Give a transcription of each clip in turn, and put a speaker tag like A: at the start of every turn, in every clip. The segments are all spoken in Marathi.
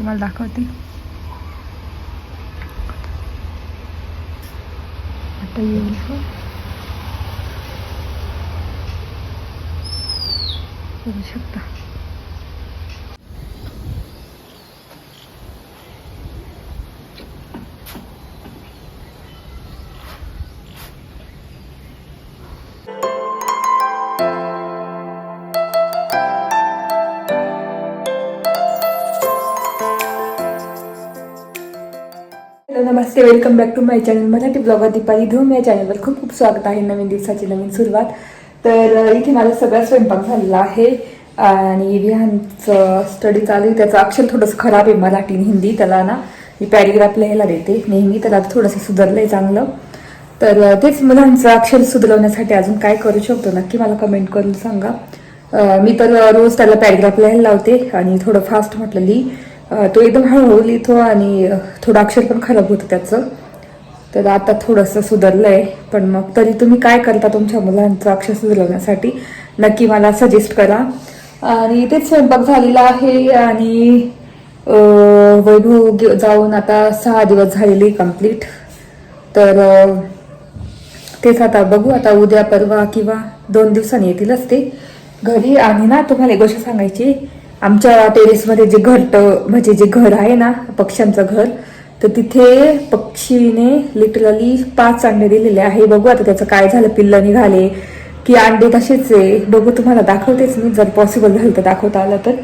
A: तुम्हाला दाखवते आता येईल का? बघू शकता नमस्ते welcome back to my channel Marathi blogger Deepali Dhoom या चॅनलवर खूप खूप स्वागत आहे. नवीन दिवसाची नवीन सुरुवात. तर इथे माझा सगळा स्वयंपाक झालेला आहे. आणि विहानचं स्टडी चालू आहे. त्याचं अक्षर थोडंसं खराब आहे मराठी हिंदी. त्याला ना मी पॅरेग्राफ लिहायला देते. नेहमी त्याला थोडंसं सुधारलं आहे चांगलं. तर तेच मुलांचं अक्षर सुधारवण्यासाठी अजून काय करू शकतो नक्की मला कमेंट करून सांगा. मी तर रोज त्याला पॅरेग्राफ लिहायला लावते. आणि थोडं फास्ट म्हटलं लिही तो एकदम हळूहळू लिहितो आणि थोडं अक्षर पण खराब होतं त्याचं. तर आता थोडंसं सुधारलं आहे पण मग तरी तुम्ही काय करता तुमच्या मुलांचं अक्षर सुधारवण्यासाठी? नक्की मला सजेस्ट करा. आणि तेच स्वयंपाक झालेला आहे आणि वैभव जाऊन आता सहा दिवस झालेले कंप्लीट तर तेच आता बघू आता उद्या परवा किंवा दोन दिवसांनी येतीलच ते. घरी आणि ना तुम्हाला एक गोष्ट सांगायची आमच्या टेरेसमध्ये जे घट म्हणजे जे घर आहे ना पक्ष्यांचं घर तर तिथे पक्षीने लिटरली पाच अंडे दिलेले आहे. बघू आता त्याचं काय झालं पिल्लं निघाले की अंडे तसेच आहे. बघू तुम्हाला दाखवतेच मी. जर पॉसिबल झालं तर दाखवता आलं तर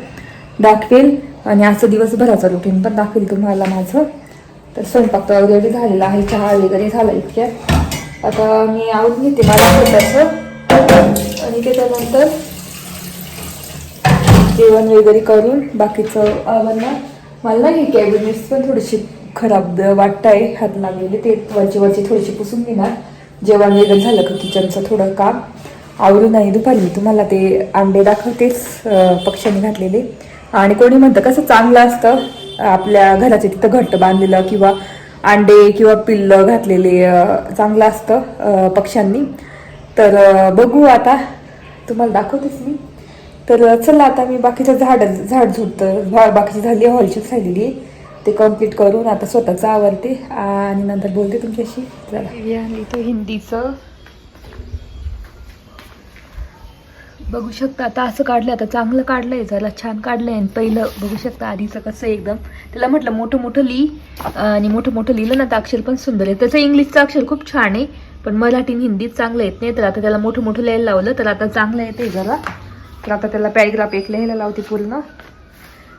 A: दाखवेल. आणि असं दिवसभराचं रुटीन पण दाखवेल तुम्हाला माझं. तर स्वयंपाक तर ऑलरेडी झालेला आहे. चहा वगैरे झाला इतक्या आता मी आवडून घेते मला स्वतःचं आणि त्याच्यानंतर जेवण वगैरे करून बाकीचं आवडणार मला नाही कॅबिनेट्स पण थोडीशी खराब वाटत आहे हात लागलेले. ते वरची वरची थोडीशी पुसून घेणार. जेवण वगैरे झालं का किचनचं थोडं काम. आवरून नाही दुपारी. मी तुम्हाला ते अंडे दाखवतेच पक्ष्यांनी घातलेले. आणि कोणी म्हणतं कसं चांगलं असतं. आपल्या घराचे तिथं घट्ट बांधलेलं किंवा अंडे किंवा पिल्लं घातलेले चांगलं असतं पक्ष्यांनी. तर बघू आता. तुम्हाला दाखवतेच मी. तर चला आता मी बाकीचं झाड झाड झुडतं झाड बाकीची झाली हॉलची झालेली ते कंप्लीट करून आता स्वतःचं आवडते आणि नंतर बोलते तुमच्याशी. चला. इथं हिंदीचं. बघू शकता आता असं काढलं आता चांगलं काढलंय जरा छान काढलंय. आणि पहिलं बघू शकता आधीचं कसं एकदम. त्याला म्हटलं मोठं मोठं लिही आणि मोठं मोठं लिहिलं ना तर अक्षर पण सुंदर आहे. त्याचं इंग्लिशचं अक्षर खूप छान आहे पण मराठी आणि हिंदीत चांगलं येत नाही. तर आता त्याला मोठं मोठं लिहायला लावलं तर आता चांगलं येते जरा. तर आता त्याला पॅरेग्राफ एक लिहायला लावते पूर्ण.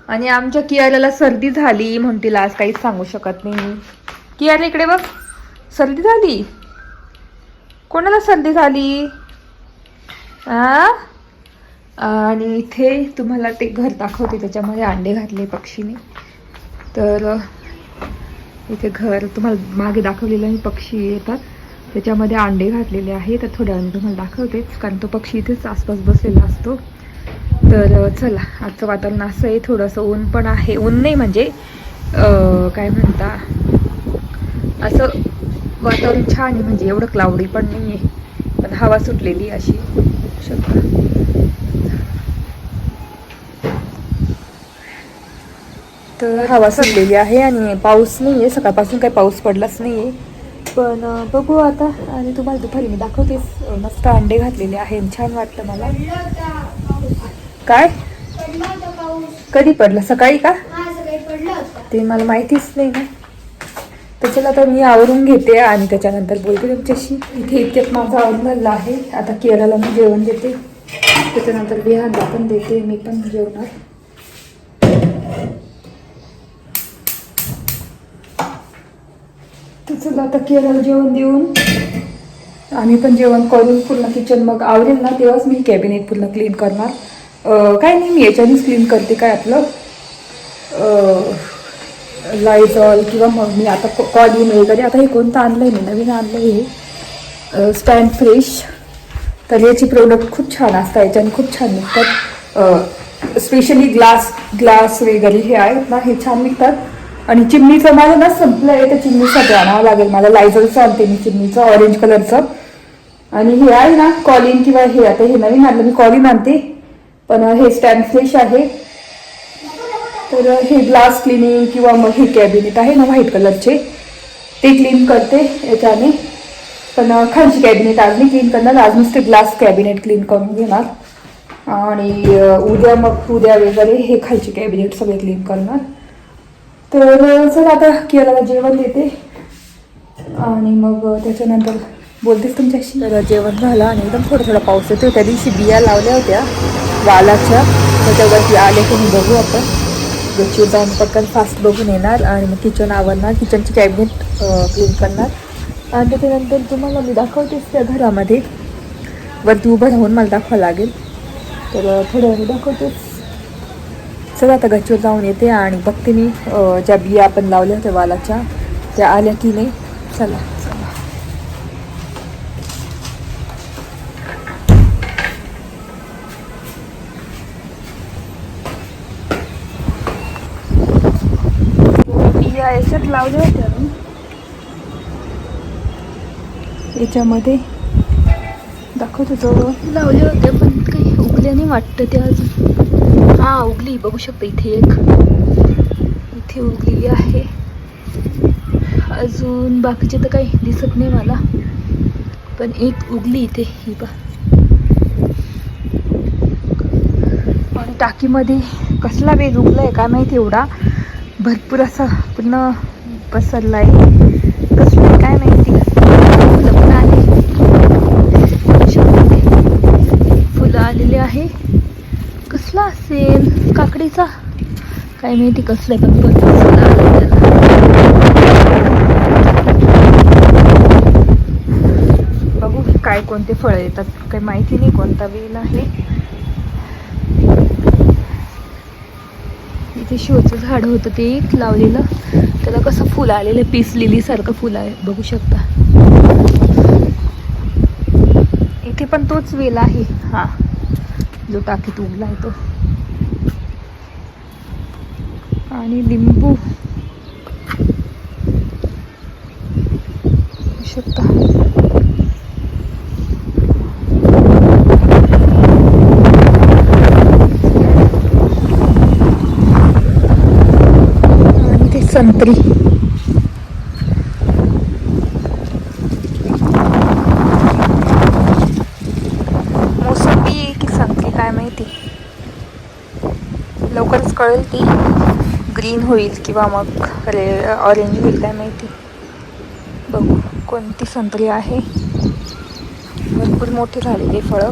A: आणि आमच्या कियाराला सर्दी झाली म्हणतील आज काहीच सांगू शकत नाही. कियारा इकडे बघ. सर्दी झाली? कोणाला सर्दी झाली? आणि इथे तुम्हाला ते घर दाखवते त्याच्यामध्ये अंडे घातले पक्षीने. तर इथे घर तुम्हाला मागे दाखवलेलं पक्षी येतात. त्याच्यामध्ये अंडे घातलेले आहे तर थोड्या तुम्हाला दाखवतेच कारण तो पक्षी इथेच आसपास बसलेला असतो. तर चला आजचं वातावरण असं आहे थोडंसं ऊन पण आहे. ऊन नाही म्हणजे काय म्हणता असं वातावरण छान आहे म्हणजे एवढं क्लाउडी पण नाही आहे पण हवा सुटलेली अशी. शकता तर हवा सुटलेली आहे आणि पाऊस नाही आहे सकाळपासून काही पाऊस पडलाच नाही आहे पण बघू आता. आणि तुम्हाला दुपारी मी दाखवतेच मस्त अंडे घातलेले आहे आणि छान वाटलं मला. काय? कधी पडलं? सकाळी का? ते मला माहितीच नाही ना. तर चला आता मी आवरून घेते आणि त्याच्यानंतर बोलते तुमच्याशी. इथे इतक्यात माझं आवरून झालं आहे. आता केरळला मी जेवण देते. त्याच्यानंतर बिहारला पण देते. मी पण जेवणार. तर चला आता केरळ जेवण देऊन आम्ही पण जेवण करून पूर्ण किचन मग आवरेल ना. तेव्हाच मी कॅबिनेट पूर्ण क्लीन करणार. काय नाही मी याच्यानेच क्लीन करते? काय आपलं लायझॉल किंवा मग मी आता कॉलिन वगैरे आता हे कोणतं आणलं आहे मी? नवीन आणलं हे. स्टँड फ्रेश तर याची प्रोडक्ट खूप छान असतात याच्याने खूप छान निघतात. स्पेशली ग्लास ग्लास वगैरे हे आहेत ना हे छान निघतात. आणि चिमणीचं माझं ना संपलं आहे त्या चिमणीसाठी आणावं लागेल. मला लायझॉलचं आणते मी चिमणीचं ऑरेंज कलरचं आणि हे आहे ना कॉलिन किंवा हे आता हे नवीन आणलं मी कॉलिन आणते. पण हे स्टँड आहे. तर हे ग्लास क्लिनिंग किंवा मग हे कॅबिनेट आहे ना व्हाईट कलरचे ते क्लीन करते याच्याने. पण खालची कॅबिनेट आज मी क्लीन करणार. आज नुसते ग्लास कॅबिनेट क्लीन करून घेणार. आणि उद्या मग उद्या वगैरे हे खालचे कॅबिनेट सगळे क्लीन करणार. तर सर चला आता केला जेवण देते. आणि मग त्याच्यानंतर बोलतेच तुमच्याशी. जेवण झालं आणि एकदम थोडा थोडा पाऊस येतो त्या दिवशी बिया लावल्या होत्या. वालाच्या त्याच्यावरती आले की मी बघू आपण गच्ची जाऊन पटकन फास्ट बघून येणार आणि मग किचन आवरणार. किचनची कॅबिनेट क्लीन करणार. आणि त्याच्यानंतर तुम्हाला मी दाखवतेच त्या घरामध्ये. वरती उभं राहून मला दाखवावं लागेल. तर थोडं थोड्या वेळ दाखवतेच. चला आता गच्चीवर जाऊन येते आणि बघते मी ज्या बिया आपण लावल्या होत्या वालाच्या त्या आल्या की नाही. चला. चला याच्यात लावले होते मी याच्यामध्ये दाखवत होतो लावले होते पण काही उगले नाही वाटतं ते अजून. हा उगली. बघू शकते इथे एक. इथे उगलेली आहे. अजून बाकीचे तर काही दिसत नाही मला. पण एक उगली इथे ही पा टाकीमध्ये कसला वेग उगलाय काय माहिती एवढा. भरपूर असा पूर्ण पसरलाय. आहे कसलं काय माहिती? फुलं पण आले. फुलं आलेली आहे. कसला असेल? काकडीचा? काय माहिती कसलं पण बघू काय कोणते फळं येतात. काही माहिती नाही कोणता वेल आहे. इथे शोचं झाड होतं ते एक लावलेलं. त्याला कसं फुलं आलेलं पीस लिलीसारखं सारखं आहे. बघू शकता. इथे पण तोच वेल आहे. हा. जो टाकीत उगला आहे तो. आणि लिंबू. शकता आणि ते संत्री मोसंबी की संत्री काय माहिती? लवकरच कळेल ती. ग्रीन होईल किंवा मग रे ऑरेंज होईल काय माहिती. बघू कोणती संत्री आहे. भरपूर मोठी झालेली फळं.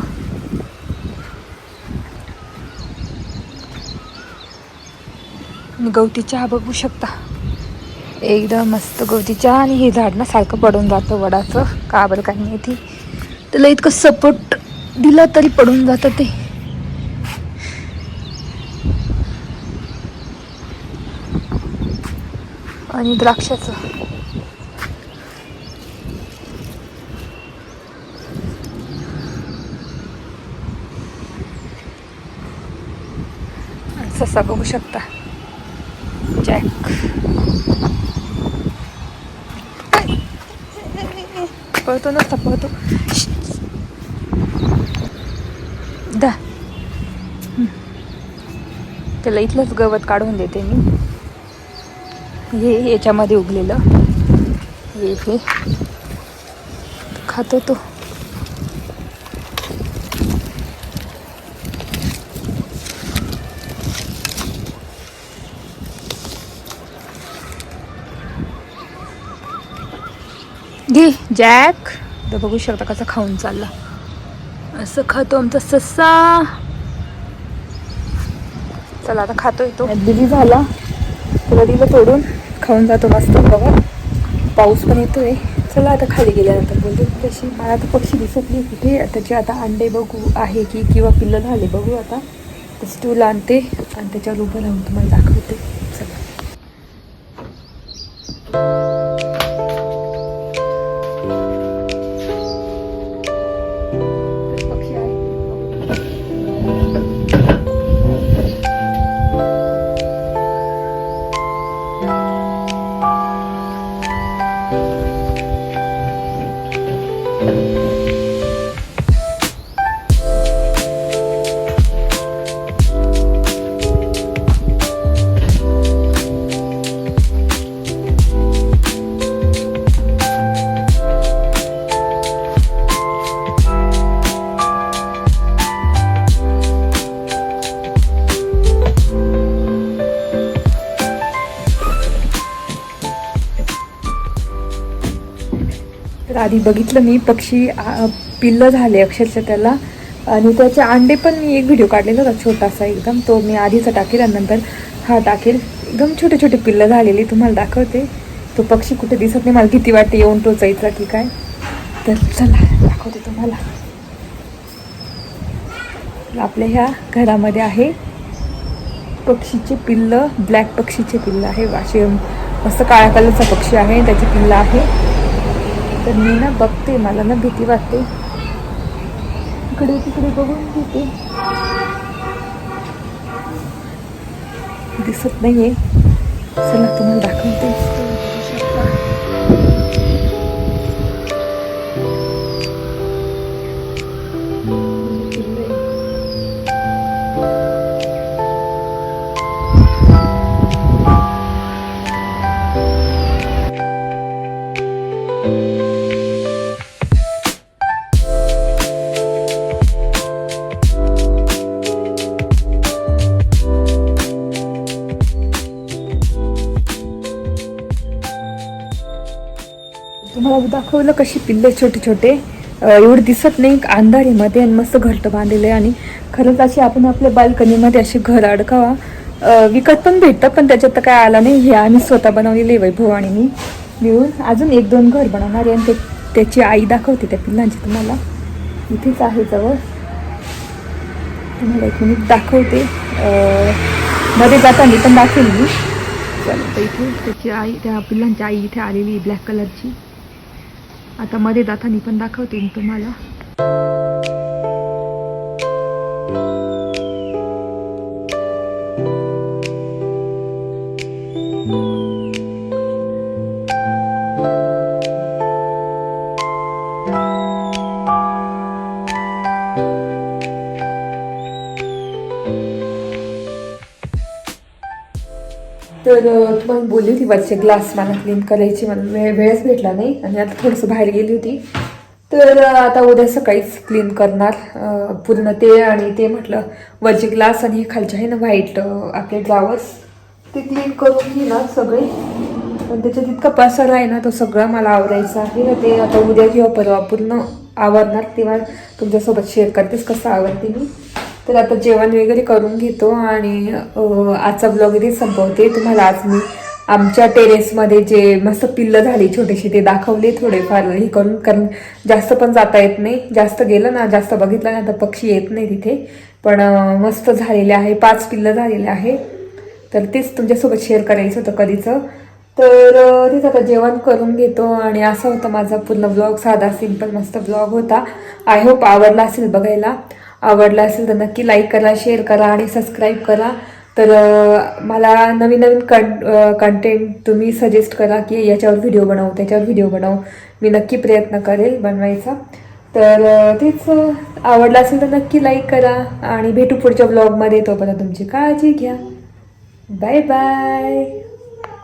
A: गवती चहा बघू शकता. एकदम मस्त गवती चहा आणि हे झाड ना सारखं पडून जातं वडाचं. का बरं काय माहिती? त्याला इतकं सपोर्ट दिला तरी पडून जातं ते. आणि द्राक्षाचं. आणि ससा बघू शकता. जॅक पळतो नसता पळतो दा त्याला इथलंच गवत काढून देते मी. हे याच्यामध्ये उगलेलं. हे हे. खातो तो. घे जॅक. तर बघू शकता कसा खाऊन चालला. असं खातो आमचा सस्सा चला आता खातोय तो. दिली झाला. तुला दिलं तोडून. खाऊन जातो मस्त बघा. पाऊस पण येतोय. चला आता खाली गेल्यानंतर बोलते तशी मला आता पक्षी दिसत नाही कुठे. त्याचे आता अंडे बघू आहे की किंवा पिल्लं झाले बघू आता. तर स्टूल आणते आणि त्याच्यावर उभं राहून तुम्हाला दाखवते. तर आधी बघितलं मी पक्षी पिल्लं झाले अक्षरशः त्याला. आणि त्याचे अंडे पण मी एक व्हिडिओ काढलेला होता छोटासा एकदम. तो मी आधीचा टाकेल आणि नंतर हा टाकेल. एकदम छोटे छोटे पिल्लं झालेली तुम्हाला दाखवते. तो पक्षी कुठे दिसत नाही मला किती वाटते येऊन टोचायचा की काय. तर चला दाखवते तुम्हाला. आपल्या ह्या घरामध्ये आहे. पक्षीचे पिल्लं ब्लॅक पक्षीचे पिल्लं आहे. असे मस्त काळ्या कलरचा पक्षी आहे त्याची पिल्लं आहे. तर मी ना बघते मला ना भीती वाटते. इकडे तिकडे बघून घेते. दिसत नाहीये. चला तुम्हाला दाखवते. दाखवलं कशी पिल्ले छोटे छोटे. अं, एवढे दिसत नाही अंधारीमध्ये आणि मस्त घरटं बांधलेलं आहे आणि खरंच अशी आपण आपल्या बाल्कनीमध्ये अशी घर अडकावा. विकत पण भेटतं पण त्याच्यात तर काय आला नाही. हे आम्ही स्वतः बनवलेले वैभव आणि मी मिळून अजून एक दोन घर बनवणार आहे आणि ते त्याची आई दाखवते त्या पिल्लांची तुम्हाला. इथेच आहे जवळ. तुम्हाला एक मिनिट दाखवते. मध्ये जाताना पण दाखवेल मी. चला तर इथे त्याची आई त्या पिल्लांची आई इथे आलेली ब्लॅक कलरची. आता मध्ये जाताना पण दाखवते मी तुम्हाला. तर मग तुम्हाला बोलली होती वरचे ग्लास मला क्लीन करायची मला वेळ वेळच भेटला नाही आणि आता थोडंसं बाहेर गेली होती. तर आता उद्या सकाळीच क्लीन करणार. पूर्ण ते आणि ते म्हटलं वरचे ग्लास आणि हे खालचे आहे ना व्हाईट आपले ड्रावर्स ते क्लीन करून घेणार सगळे. पण त्याच्यात इतका पसारा आहे ना तो सगळा मला आवरायचा आहे. ना ते आता उद्या किंवा परवा पूर्ण आवरणार. तेव्हा तुमच्यासोबत शेअर करतेस कसं आवडते मी. तर आता जेवण वगैरे करून घेतो आणि आजचा ब्लॉग इथे संपवते. तुम्हाला आज मी आमच्या टेरेसमध्ये जे मस्त पिल्लं झाली छोटीशी ते दाखवले थोडेफार. हे करून कारण जास्त पण जाता येत नाही. जास्त गेलं ना जास्त बघितलं ना तर पक्षी येत नाही तिथे. पण मस्त झालेले आहे. पाच पिल्लं झालेले आहे. तर तेच तुमच्यासोबत शेअर करायचं होतं कधीचं. तर तेच आता जेवण करून घेतो आणि असं होतं माझा पूर्ण ब्लॉग साधा सिंपल मस्त ब्लॉग होता. आय होप आवडला असेल बघायला. आवडला असेल तर नक्की लाईक करा शेअर करा आणि सबस्क्राईब करा. तर मला नवीन नवीन कं कंटेंट तुम्ही सजेस्ट करा की याच्यावर व्हिडिओ बनवू त्याच्यावर व्हिडिओ बनवू. मी नक्की प्रयत्न करेल बनवायचा. तर तेच आवडलं असेल तर नक्की लाईक करा आणि भेटू पुढच्या ब्लॉगमध्ये तोपर्यंत तुमची काळजी घ्या. Bye bye